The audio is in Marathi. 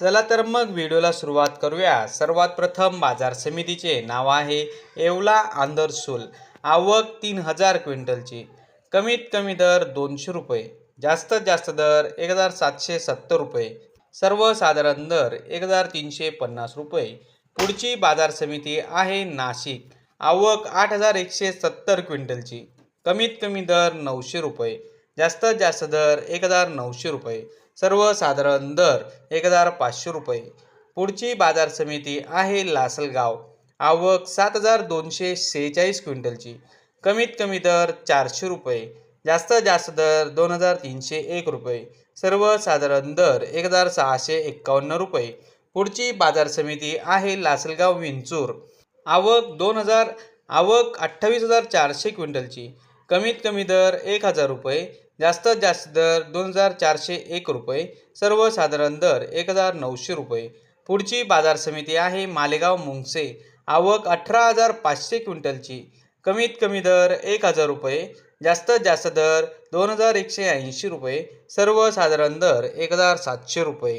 चला तर मग व्हिडिओला सुरुवात करूया. सर्वात प्रथम बाजार समितीचे नाव आहे येवला आंदरसूल आवक तीन हजार क्विंटलची. कमीत कमी दर दोनशे रुपये. जास्तीत जास्त दर एक हजार सातशे सत्तर रुपये. सर्वसाधारण दर एक हजार तीनशे पन्नास रुपये. पुढची बाजार समिती आहे नाशिक. आवक आठ हजार एकशे सत्तर क्विंटलची. कमीत कमी दर नऊशे रुपये. जास्तीत जास्त दर एक हजार नऊशे रुपये. सर्वसाधारण दर एक हजार पाचशे रुपये. पुढची बाजार समिती आहे लासलगाव. आवक सात हजार दोनशे सेहेचाळीस क्विंटलची. कमीत कमी दर चारशे रुपये. जास्तीत जास्त दर दोन हजार तीनशे एक रुपये. सर्वसाधारण दर एक हजार सहाशे एक्कावन्न रुपये. पुढची बाजार समिती आहे लासलगाव विंचूर आवक दोन हजार आवक अठ्ठावीस हजार चारशे क्विंटलची. कमीत कमी दर एक हजार रुपये जास्तीत जास्त दर दोन हजार चारशे एक रुपये सर्वसाधारण दर एक हजार नऊशे रुपये. पुढची बाजार समिती आहे मालेगाव मुंगसे. आवक अठरा हजार पाचशे क्विंटलची. कमीत कमी दर एक हजार रुपये जास्तीत जास्त दर दोन हजार एकशे ऐंशी रुपये सर्वसाधारण दर एक हजार सातशे रुपये.